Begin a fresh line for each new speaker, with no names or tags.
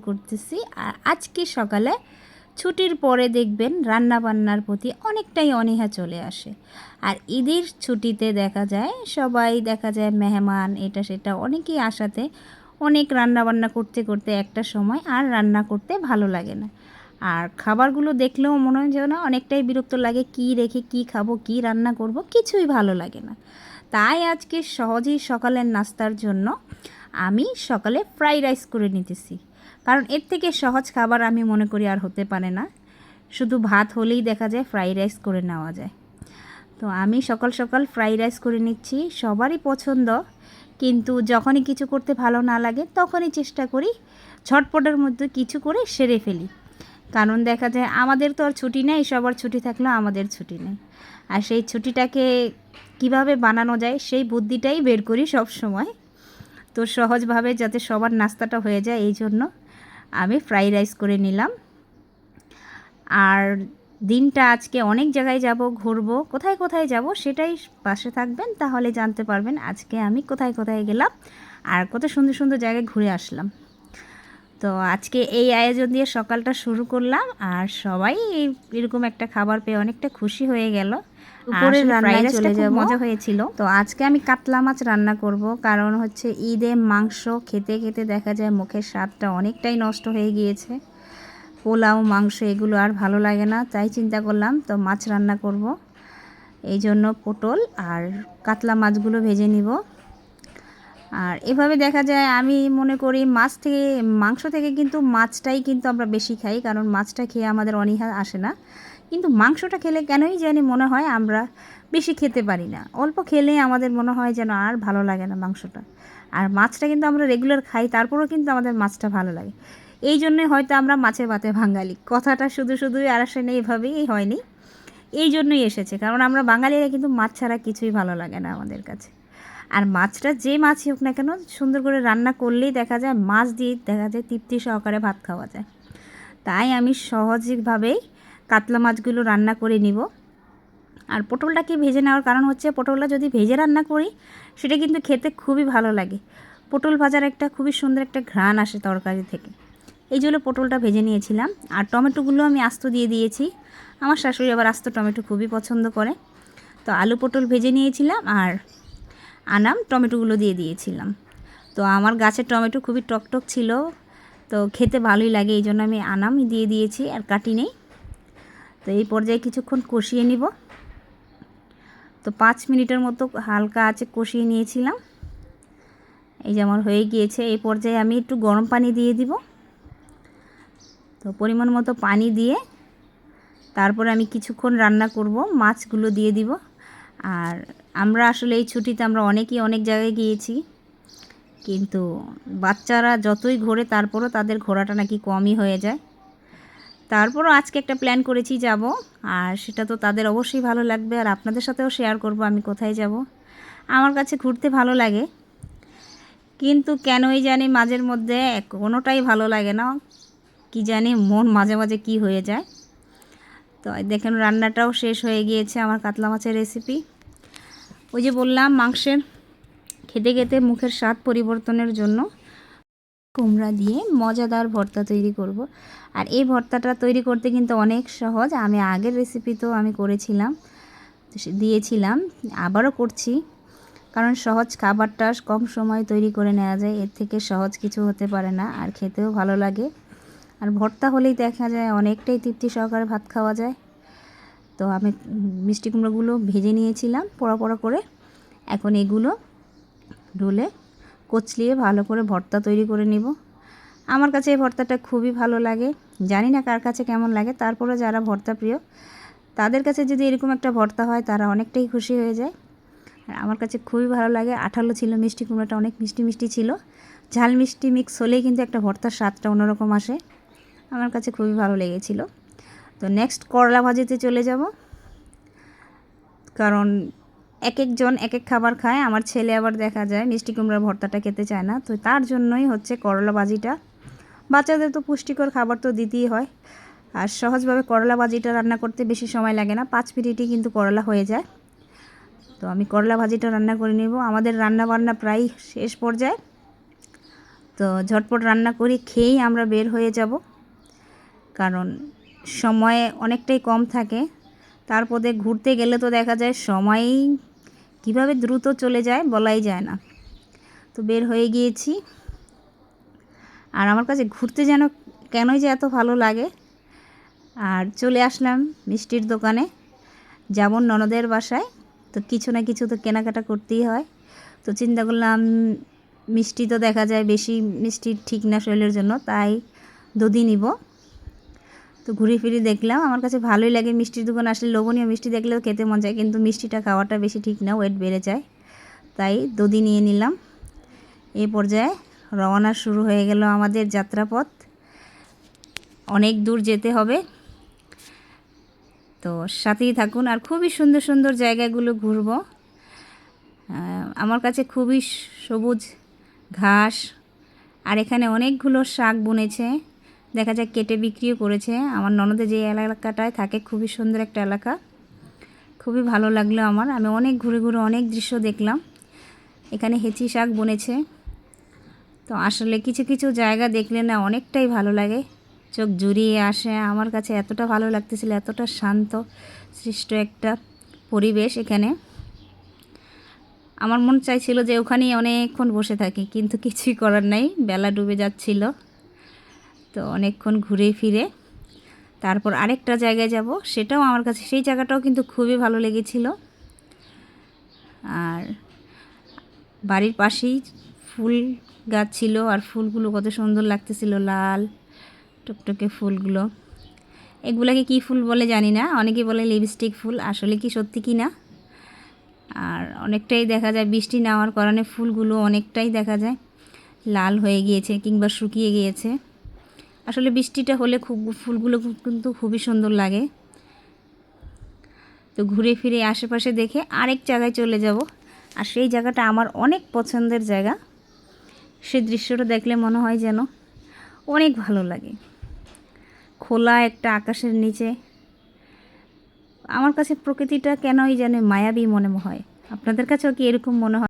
করতেছি। আর আজকে সকালে ছুটির পরে দেখবেন রান্না বান্নার প্রতি অনেকটাই অনীহা চলে আসে। আর ঈদের ছুটিতে দেখা যায়, সবাই দেখা যায় মেহমান, এটা সেটা অনেকেই আসাতে অনেক রান্না বান্না করতে করতে একটা সময় আর রান্না করতে ভালো লাগে না। আর খাবারগুলো দেখলেও মনে হয় যেন অনেকটাই বিরক্ত লাগে, কি রেখে কি খাব, কি রান্না করব, কিছুই ভালো লাগে না। তাই আজকে সহজেই সকালের নাস্তার জন্য আমি সকালে ফ্রাই রাইস করে নিতেছি। কারণ এর থেকে সহজ খাবার আমি মনে করি আর হতে পারে না। শুধু ভাত হলেই দেখা যায় ফ্রাই রাইস করে নেওয়া যায়। তো আমি সকাল সকাল ফ্রাই রাইস করে নিচ্ছি, সবারই পছন্দ। কিন্তু যখনই কিছু করতে ভালো না লাগে, তখনই চেষ্টা করি ছটপটের মধ্যে কিছু করে সেরে ফেলি। কারণ দেখা যায় আমাদের তো আর ছুটি নেই, সবার ছুটি থাকলেও আমাদের ছুটি নেই। আর সেই ছুটিটাকে কীভাবে বানানো যায়, সেই বুদ্ধিটাই বের করি সব সময়। তো সহজভাবে যাতে সবার নাস্তাটা হয়ে যায়, এই জন্য আমি ফ্রাই রাইস করে নিলাম। আর দিনটা আজকে অনেক জায়গায় যাব, ঘুরবো, কোথায় কোথায় যাব সেটাই পাশে থাকবেন, তাহলে জানতে পারবেন আজকে আমি কোথায় কোথায় গেলাম আর কত সুন্দর সুন্দর জায়গায় ঘুরে আসলাম। তো আজকে এই আয়োজন দিয়ে সকালটা শুরু করলাম আর সবাই এরকম একটা খাবার পেয়ে অনেকটা খুশি হয়ে গেল।
উপরে
আসলে
রান্নায় চলে
খুব
যাব।
মজা হয়েছিল। তো আজকে আমি কাতলা মাছ রান্না করব কারণ হচ্ছে ঈদে মাংস খেতে খেতে দেখা যায় মুখের স্বাদটা অনেকটাই নষ্ট হয়ে গিয়েছে। পোলাও মাংস এগুলো আর ভালো লাগে না তাই চিন্তা করলাম তো মাছ রান্না করব। এই জন্য পটল আর কাতলা মাছগুলো ভেজে নিব। আর এভাবে দেখা যায় আমি মনে করি মাছ থেকে মাংস থেকে কিন্তু মাছটাই কিন্তু আমরা বেশি খাই কারণ মাছটা খেয়ে আমাদের অনীহা আসে না। কিন্তু মাংসটা খেলে কেনই জানি মনে হয় আমরা বেশি খেতে পারি না। অল্প খেলে আমাদের মনে হয় যেন আর ভালো লাগে না মাংসটা। আর মাছটা কিন্তু আমরা রেগুলার খাই, তারপরেও কিন্তু আমাদের মাছটা ভালো লাগে। এই জন্যই হয়তো আমরা মাছে ভাতে বাঙালি। কথাটা শুধু শুধুই আর আসে না, এভাবেই হয়নি। এই জন্যই এসেছে, কারণ আমরা বাঙালিরা কিন্তু মাছ ছাড়া কিছুই ভালো লাগে না আমাদের কাছে। আর মাছটা যে মাছই হোক না কেন, সুন্দর করে রান্না করলেই দেখা যায়, মাছ দিয়ে দেখা যায় তৃপ্তি সহকারে ভাত খাওয়া যায়। তাই আমি সহজভাবেই কাতলা মাছগুলো রান্না করে নিব। আর পটলটাকে ভেজে নেওয়ার কারণ হচ্ছে পটলটা যদি ভেজে রান্না করি, সেটা কিন্তু খেতে খুবই ভালো লাগে। পটল ভাজার একটা খুবই সুন্দর একটা ঘ্রাণ আসে তরকারি থেকে। এই জন্য পটলটা ভেজে নিয়েছিলাম। আর টমেটোগুলো আমি আস্ত দিয়ে দিয়েছি। আমার শাশুড়ি আবার আস্ত টমেটো খুবই পছন্দ করে। তো আলু পটল ভেজে নিয়েছিলাম আর আনাম টমেটোগুলো দিয়ে দিয়েছিলাম। তো আমার গাছের টমেটো খুবই টকটক ছিল। তো খেতে ভালোই লাগে, এই জন্য আমি আনাম দিয়ে দিয়েছি আর কাটি নেই। তো এই পর্যায়ে কিছুক্ষণ কষিয়ে নিব। তো পাঁচ মিনিটের মতো হালকা আছে কষিয়ে নিয়েছিলাম। এই যে আমার হয়ে গিয়েছে, এই পর্যায়ে আমি একটু গরম পানি দিয়ে দিব। তো পরিমাণ মতো পানি দিয়ে তারপরে আমি কিছুক্ষণ রান্না করব, মাছগুলো দিয়ে দিব। আর আমরা আসলে এই ছুটিতে আমরা অনেকেই অনেক জায়গায় গিয়েছি, কিন্তু বাচ্চারা যতই ঘোরে তারপরও তাদের ঘোরাটা নাকি কমই হয়ে যায়। তারপরও আজকে একটা প্ল্যান করেছি যাব, আর সেটা তো তাদের অবশ্যই ভালো লাগবে, আর আপনাদের সাথেও শেয়ার করব আমি কোথায় যাব। আমার কাছে ঘুরতে ভালো লাগে, কিন্তু কেনই জানি মাঝের মধ্যে কোনোটাই ভালো লাগে না, কি জানি মন মাঝে মাঝে কি হয়ে যায়। তো দেখেন রান্নাটাও শেষ হয়ে গিয়েছে আমার কাতলা মাছের রেসিপি ওই যে বললাম মাংসের খেতে খেতে মুখের স্বাদ পরিবর্তনের জন্য কুমড়া দিয়ে মজাদার ভর্তা তৈরি করব। আর এই ভর্তাটা তৈরি করতে কিন্তু অনেক সহজ। আমি আগের রেসিপি তো আমি করেছিলাম দিয়েছিলাম, আবারও করছি। কারণ সহজ খাবারটা কম সময় তৈরি করে নেওয়া যায়, এর থেকে সহজ কিছু হতে পারে না, আর খেতেও ভালো লাগে। আর ভর্তা হলেই দেখা যায় অনেকটাই তৃপ্তি সহকারে ভাত খাওয়া যায়। তো আমি মিষ্টি কুমড়োগুলো ভেজে নিয়েছিলাম, পড়া পড়া করে। এখন এগুলো ডুলে কচলিয়ে ভালো করে ভর্তা তৈরি করে নিব। আমার কাছে এই ভর্তাটা খুবই ভালো লাগে। জানি না কার কাছে কেমন লাগে তারপরে যারা ভর্তা প্রিয়, তাদের কাছে যদি এরকম একটা ভর্তা হয়, তারা অনেকটাই খুশি হয়ে যায়। আর আমার কাছে খুবই ভালো লাগে, আঠালো ছিল, মিষ্টি কুমড়োটা অনেক মিষ্টি মিষ্টি ছিল। ঝাল মিষ্টি মিক্স হলেই কিন্তু একটা ভর্তার স্বাদটা অন্যরকম আসে। আমার কাছে খুবই ভালো লেগেছিল। তো নেক্সট করলা ভাজিতে চলে যাব। কারণ এক একজন এক এক খাবার খায়, আমার ছেলে আবার দেখা যায় মিষ্টি কুমড়ার ভর্তাটা খেতে চায় না। তো তার জন্যই হচ্ছে করলা ভাজিটা। বাচ্চাদের তো পুষ্টিকর খাবার তো দিতেই হয়। আর সহজভাবে করলা ভাজিটা রান্না করতে বেশি সময় লাগে না, পাঁচ মিনিটই কিন্তু করলা হয়ে যায়। তো আমি করলা ভাজিটা রান্না করে নেব। আমাদের রান্না বান্না প্রায় শেষ পর্যায়ে। তো ঝটপট রান্না করি খেয়েই আমরা বের হয়ে যাব। কারণ সময়ে অনেকটাই কম থাকে। তারপরে ঘুরতে গেলে তো দেখা যায় সময়ই কীভাবে দ্রুত চলে যায় বলাই যায় না। তো বের হয়ে গিয়েছি। আর আমার কাছে ঘুরতে যেন কেনই যে এত ভালো লাগে। আর চলে আসলাম মিষ্টির দোকানে। যেমন ননদের বাসায়। তো কিছু না কিছু তো কেনাকাটা করতেই হয়। তো চিন্তা করলাম, মিষ্টি তো দেখা যায় বেশি মিষ্টি ঠিক না শরীরের জন্য, তাই দধি নিব। তো ঘুরে ফিরে দেখলাম। আমার কাছে ভালোই লাগে মিষ্টির দোকান। আসলে লোভনীয় মিষ্টি দেখলেও খেতে মন যায় কিন্তু মিষ্টিটা খাওয়াটা বেশি ঠিক না ওয়েট বেড়ে যায়। তাই দধি নিয়ে নিলাম। এ পর্যায়ে রওনা শুরু হয়ে গেল আমাদের যাত্রাপথ। অনেক দূর যেতে হবে। তো সাথেই থাকুন আর খুবই সুন্দর সুন্দর জায়গাগুলো ঘুরব। আমার কাছে খুবই সবুজ ঘাস, আর এখানে অনেকগুলো শাক বুনেছে। দেখা যায় কেটে বিক্রিও করেছে। আমার ননদে যে এলাকাটায় থাকে, খুবই সুন্দর একটা এলাকা। খুবই ভালো লাগল আমার। আমি অনেক ঘুরে ঘুরে অনেক দৃশ্য দেখলাম। এখানে হেঁচি শাক বনেছে। তো আসলে কিছু কিছু জায়গা দেখলে না অনেকটাই ভালো লাগে। চোখ জুড়িয়ে আসে। আমার কাছে এতটা ভালো লাগতেছিল, এতটা শান্ত, সৃষ্ট একটা পরিবেশ এখানে। আমার মন চাইছিল যে ওখানেই অনেকক্ষণ বসে থাকি, কিন্তু কিছুই করার নাই। বেলা ডুবে যাচ্ছিল। তো অনেকক্ষণ ঘুরে ফিরে তারপর আরেকটা জায়গায় যাব। সেটাও আমার কাছে, সেই জায়গাটাও কিন্তু খুবই ভালো লেগেছিল। আর বাড়ির পাশেই ফুল গাছ ছিল আর ফুলগুলো কত সুন্দর লাগতেছিল, লাল টকটকে ফুলগুলো। এগুলাকে কি ফুল বলে জানি না, অনেকে বলে লিপস্টিক ফুল, আসলে কি সত্যি কি না? আর অনেকটাই দেখা যায়, বৃষ্টি নেওয়ার কারণে ফুলগুলো অনেকটাই দেখা যায়, লাল হয়ে গিয়েছে কিংবা শুকিয়ে গিয়েছে। আসলে বৃষ্টিটা হলে খুব ফুলগুলো কিন্তু খুবই সুন্দর লাগে। তো ঘুরে ফিরে আশেপাশে দেখে আরেক জায়গায় চলে যাব। আর সেই জায়গাটা আমার অনেক পছন্দের জায়গা। সেই দৃশ্যটা দেখলে মনে হয় যেন অনেক ভালো লাগে। খোলা একটা আকাশের নিচে। আমার কাছে প্রকৃতিটা কেনই যেন মায়াবী মনে হয়। আপনাদের কাছেও কি এরকম মনে হয়?